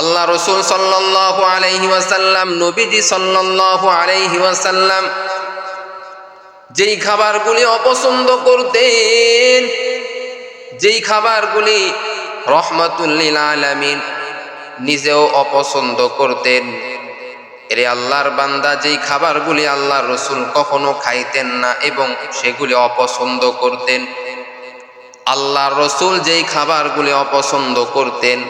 আল্লাহ রসুল সাল্লাহ আলাইহি ওয়াসাল্লাম, নবীজি সাল্লাহ আলাইহি ওয়াসাল্লাম যেই খাবারগুলি অপছন্দ করতেন, যেই খাবারগুলি রহমতুল্লিল আলামিন নিজেও অপছন্দ করতেন। এরে আল্লাহর বান্দা, যেই খাবারগুলি আল্লাহ রসুল কখনো খাইতেন না এবং সেগুলি অপছন্দ করতেন। আল্লাহ রসুল যেই খাবারগুলি অপছন্দ করতেন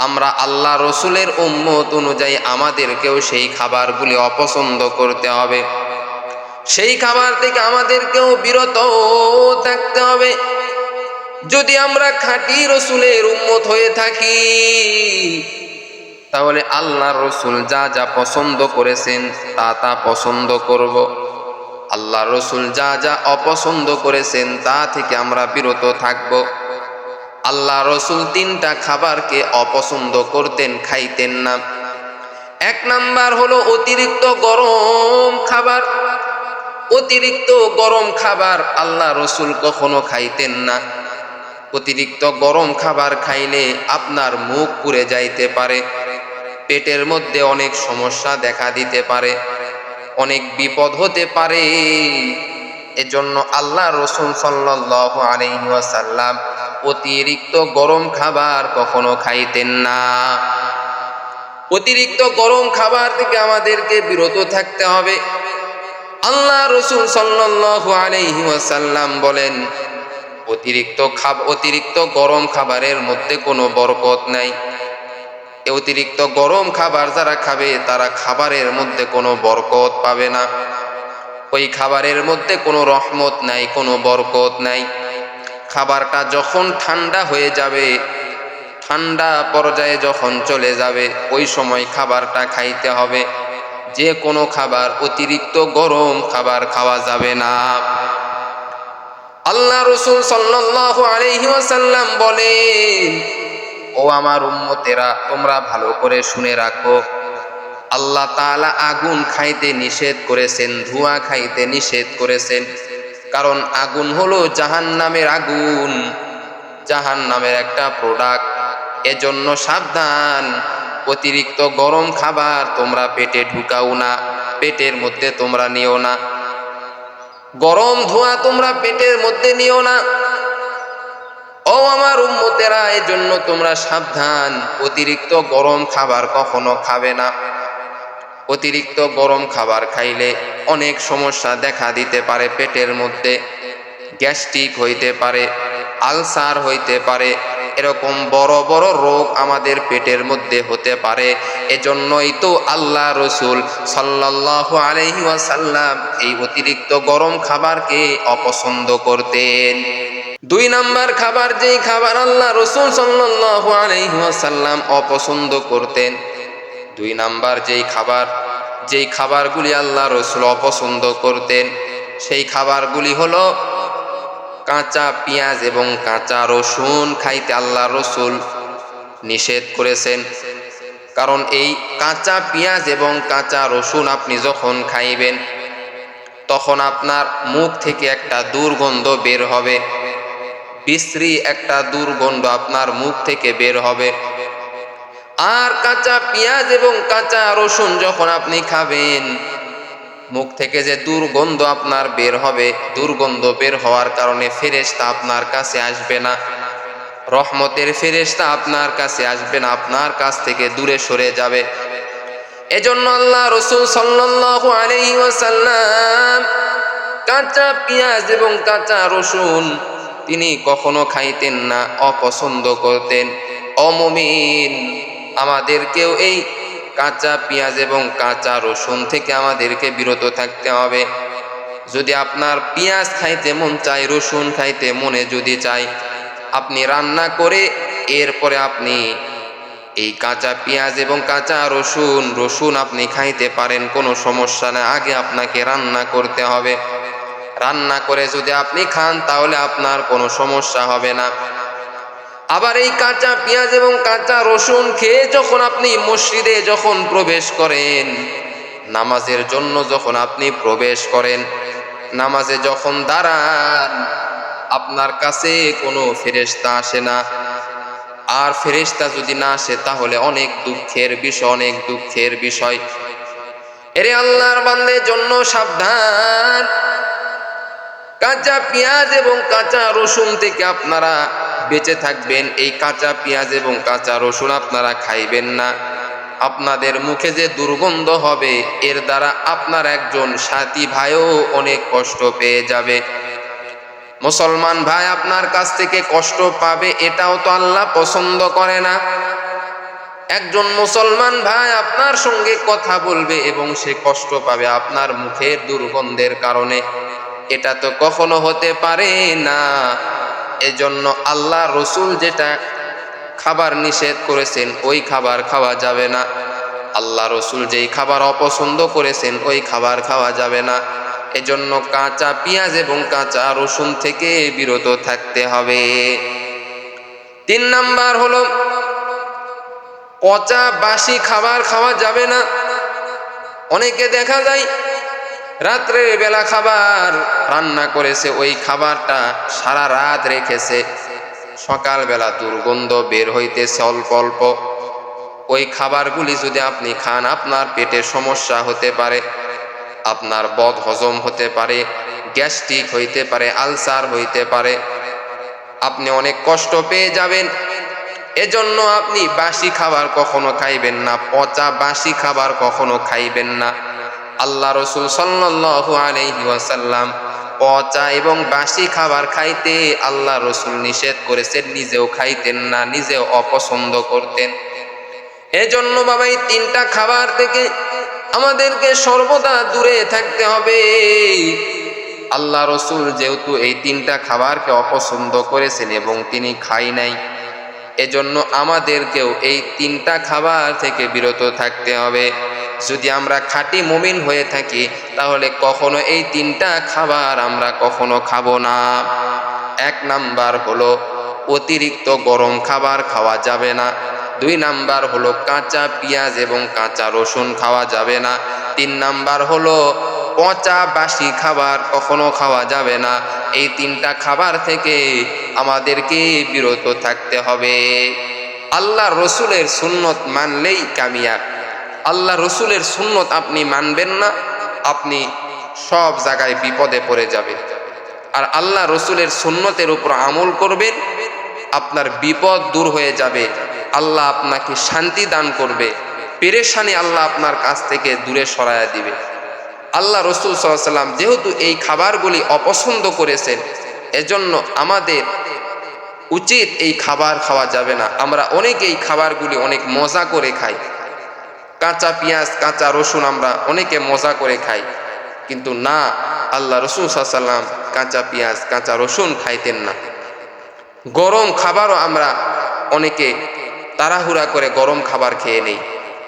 আমরা আল্লাহ রসুলের উম্মত অনুযায়ী আমাদেরকেও সেই খাবারগুলি অপছন্দ করতে হবে। সেই খাবার থেকে আমাদেরকেও বিরত থাকতে হবে। যদি আমরা খাঁটি রসুলের উম্মত হয়ে থাকি, তাহলে আল্লাহ রসুল যা যা পছন্দ করেছেন, তা তা পছন্দ করব। আল্লাহ রসুল যা যা অপছন্দ করেছেন, তা থেকে আমরা বিরত থাকব। আল্লাহ রসুল তিনটা খাবারকে অপছন্দ করতেন, খাইতেন না। এক নাম্বার হলো অতিরিক্ত গরম খাবার। অতিরিক্ত গরম খাবার আল্লাহ রসুল কখনো খাইতেন না। অতিরিক্ত গরম খাবার খাইলে আপনার মুখ পুড়ে যাইতে পারে, পেটের মধ্যে অনেক সমস্যা দেখা দিতে পারে, অনেক বিপদ হতে পারে। এজন্য আল্লাহ রসুল সাল্লাহ আলহিহাসাল্লাম অতিরিক্ত গরম খাবার কখনো খাইতেন না। অতিরিক্ত গরম খাবার থেকে আমাদেরকে বিরত থাকতে হবে। আল্লাহ রসুল সাল্লাহ আলহিহাসাল্লাম বলেন, অতিরিক্ত খাব, অতিরিক্ত গরম খাবারের মধ্যে কোনো বরকত নাই। অতিরিক্ত গরম খাবার যারা খাবে, তারা খাবারের মধ্যে কোনো বরকত পাবে না। ওই খাবারের মধ্যে কোনো রহমত নাই, কোনো বরকত নাই। খাবারটা যখন ঠান্ডা হয়ে যাবে, ঠান্ডা পর্যায়ে যখন চলে যাবে, ওই সময় খাবারটা খাইতে হবে। যে কোনো খাবার, অতিরিক্ত গরম খাবার খাওয়া যাবে না। আল্লাহ রসুল সাল্লাহ আলহিহাসাল্লাম বলেন, ও আমার উম্মতেরা, তোমরা ভালো করে শুনে রাখো। আল্লাহ তাআলা আগুন খাইতে নিষেধ করেছেন, ধোঁয়া খাইতে নিষেধ করেছেন। কারণ আগুন হলো জাহান নামের আগুন। জাহান নামের একটা প্রোডাক্ট এজন্য সাবধান। অতিরিক্ত গরম খাবার তোমরা পেটে ঢুকাও না, পেটের মধ্যে তোমরা নিও না। গরম ধোঁয়া তোমরা পেটের মধ্যে নিও না। ও আমার উম্মতেরা, এজন্য তোমরা সাবধান। অতিরিক্ত গরম খাবার কখনো খাবে না। অতিরিক্ত গরম খাবার খাইলে অনেক সমস্যা দেখা দিতে পারে পেটের মধ্যে। গ্যাস্ট্রিক হইতে পারে, আলসার হইতে পারে, এরকম বড় বড় রোগ আমাদের পেটের মধ্যে হতে পারে। এজন্যই তো আল্লাহ রসুল সাল্লাহ আলহি এই অতিরিক্ত গরম খাবারকে অপছন্দ করতেন। দুই নাম্বার খাবার যেই খাবার আল্লাহ রসুল সাল্লাহ আলহি অপছন্দ করতেন দুই নাম্বার যেই খাবার, যেই খাবারগুলি আল্লাহ রসুল অপছন্দ করতেন, সেই খাবারগুলি হলো কাঁচা পেঁয়াজ এবং কাঁচা রসুন খাইতে আল্লাহ রসুল নিষেধ করেছেন। কারণ এই কাঁচা পেঁয়াজ এবং কাঁচা রসুন আপনি যখন খাইবেন, তখন আপনার মুখ থেকে একটা দুর্গন্ধ বের হবে, বিশ্রী একটা দুর্গন্ধ আপনার মুখ থেকে বের হবে। আর কাঁচা পেঁয়াজ এবং কাঁচা রসুন যখন আপনি খাবেন, মুখ থেকে যে দুর্গন্ধ আপনার বের হবে, দুর্গন্ধ বের হওয়ার কারণে ফেরেশতা আপনার কাছে আসবে না। রহমতের ফেরেশতা আপনার কাছে আসবে না, আপনার কাছ থেকে দূরে সরে যাবে। এজন্য আল্লাহ রসুল সাল্লাল্লাহু আলাইহি ওয়াসাল্লাম কাঁচা পেঁয়াজ এবং কাঁচা রসুন তিনি কখনো খাইতেন না, অপছন্দ করতেন। অমমিন। আমাদেরকেও এই কাঁচা পেঁয়াজ এবং কাঁচা রসুন থেকে আমাদেরকে বিরত থাকতে হবে। যদি আপনার পেঁয়াজ খাইতে মন চায়, রসুন খাইতে মনে যদি চায়, আপনি রান্না করে এরপরে আপনি এই কাঁচা পেঁয়াজ এবং কাঁচা রসুন রসুন আপনি খাইতে পারেন, কোনো সমস্যা না আগে আপনাকে রান্না করতে হবে। রান্না করে যদি আপনি খান, তাহলে আপনার কোনো সমস্যা হবে না। আবার এই কাঁচা পেঁয়াজ এবং কাঁচা রসুন খেয়ে যখন আপনি মসজিদে যখন প্রবেশ করেন, নামাজের জন্য যখন আপনি প্রবেশ করেন, নামাজে যখন দাঁড়ান, আপনার কাছে কোনো ফেরেস্তা আসে না। আর ফেরেশতা যদি না আসে, তাহলে অনেক দুঃখের বিষয়, অনেক দুঃখের বিষয়। এরে আল্লাহর বান্দের জন্য সাবধান। কাঁচা পেঁয়াজ এবং কাঁচা রসুন থেকে আপনারা বেঁচে থাকবেন, এই কাঁচা পেঁয়াজ এবং কাঁচা রসুন আপনারা খাইবেন না। আপনাদের মুখে যে দুর্গন্ধ হবে, এর দ্বারা আপনার একজন সাথী ভাইও অনেক কষ্ট পেয়ে যাবে। মুসলমান ভাই আপনার কাছ থেকে কষ্ট পাবে, এটাও তো আল্লাহ পছন্দ করে না। একজন মুসলমান ভাই আপনার সঙ্গে কথা বলবে এবং সে কষ্ট পাবে আপনার মুখের দুর্গন্ধের কারণে। এটা তো কখনো হতে পারে না। এজন্য আল্লাহ রসুল যেটা খাবার নিষেধ করেছেন, ওই খাবার খাওয়া যাবে না। আল্লাহ রসুল যেই খাবার অপছন্দ করেছেন, ওই খাবার খাওয়া যাবে না। এজন্য কাঁচা পেঁয়াজ এবং কাঁচা রসুন থেকে বিরত থাকতে হবে। তিন নাম্বার হলো, পচা বাসি খাবার খাওয়া যাবে না। অনেকে দেখা যায় রাত্রের বেলা খাবার রান্না করেছে, ওই খাবারটা সারা রাত রেখেছে। সকালবেলা দুর্গন্ধ বের হইতেছে অল্প অল্প। ওই খাবারগুলি যদি আপনি খান, আপনার পেটে সমস্যা হতে পারে, আপনার বদ হজম হতে পারে, গ্যাস্ট্রিক হইতে পারে, আলসার হইতে পারে। আপনি অনেক কষ্ট পেয়ে যাবেন। এজন্য আপনি বাসি খাবার কখনো খাইবেন না, পচা বাসি খাবার কখনো খাইবেন না। আল্লাহ রসুল সাল্লাল্লাহু আলাইহি ওয়াসাল্লাম পচা এবং বাসি খাবার খাইতে আল্লাহ রসুল নিষেধ করেছেন, নিজেও খাইতেন না, নিজেও অপছন্দ করতেন। এজন্য বাবা, এই তিনটা খাবার থেকে আমাদেরকে সর্বদা দূরে থাকতে হবে। আল্লাহ রসুল যেহেতু এই তিনটা খাবারকে অপছন্দ করেছেন এবং তিনি খাই নাই, এজন্য আমাদেরকেও এই তিনটা খাবার থেকে বিরত থাকতে হবে। যদি আমরা খাঁটি মুমিন হয়ে থাকি, তাহলে কখনো এই তিনটা খাবার আমরা কখনো খাব না। এক নাম্বার হলো, অতিরিক্ত গরম খাবার খাওয়া যাবে না। দুই নাম্বার হলো, কাঁচা পেঁয়াজ এবং কাঁচা রসুন খাওয়া যাবে না। তিন নাম্বার হলো, পচা বাসি খাবার কখনো খাওয়া যাবে না। এই তিনটা খাবার থেকে আমাদেরকে বিরত থাকতে হবে। আল্লাহ রসুলের সুন্নত মানলেই কামিয়াব। আল্লাহ রসুলের সুন্নত আপনি মানবেন না, আপনি সব জায়গায় বিপদে পড়ে যাবেন। আর আল্লাহ রসুলের সুন্নতের উপর আমল করবেন, আপনার বিপদ দূর হয়ে যাবে, আল্লাহ আপনাকে শান্তি দান করবে, পেরেশানি আল্লাহ আপনার কাছ থেকে দূরে সরাইয়া দিবে। আল্লাহ রসুল সাল্লাম যেহেতু এই খাবারগুলি অপছন্দ করেছেন, এজন্য আমাদের উচিত এই খাবার খাওয়া যাবে না। আমরা অনেক এই খাবারগুলি অনেক মজা করে খাই। কাঁচা পেঁয়াজ, কাঁচা রসুন আমরা অনেকে মজা করে খাই। কিন্তু না, আল্লাহ রসুল সাল্লাম কাঁচা পেঁয়াজ, কাঁচা রসুন খাইতেন না। গরম খাবারও আমরা অনেকে তাড়াহুড়া করে গরম খাবার খেয়ে নেই।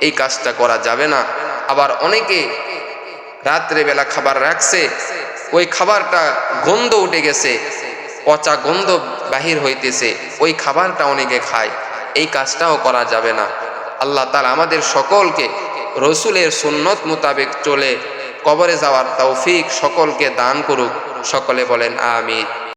এই কাজটা করা যাবে না। আবার অনেকে রাত্রেবেলা খাবার রাখছে, ওই খাবারটা গন্ধ উঠে গেছে, পচা গন্ধ বাহির হইতেছে, ওই খাবারটা অনেকে খায়। এই কাজটাও করা যাবে না। আল্লাহ তালা আমাদের সকলকে রসুলের সুন্নত মোতাবেক চলে কবরে যাওয়ার তৌফিক সকলকে দান করুক। সকলে বলেন আমির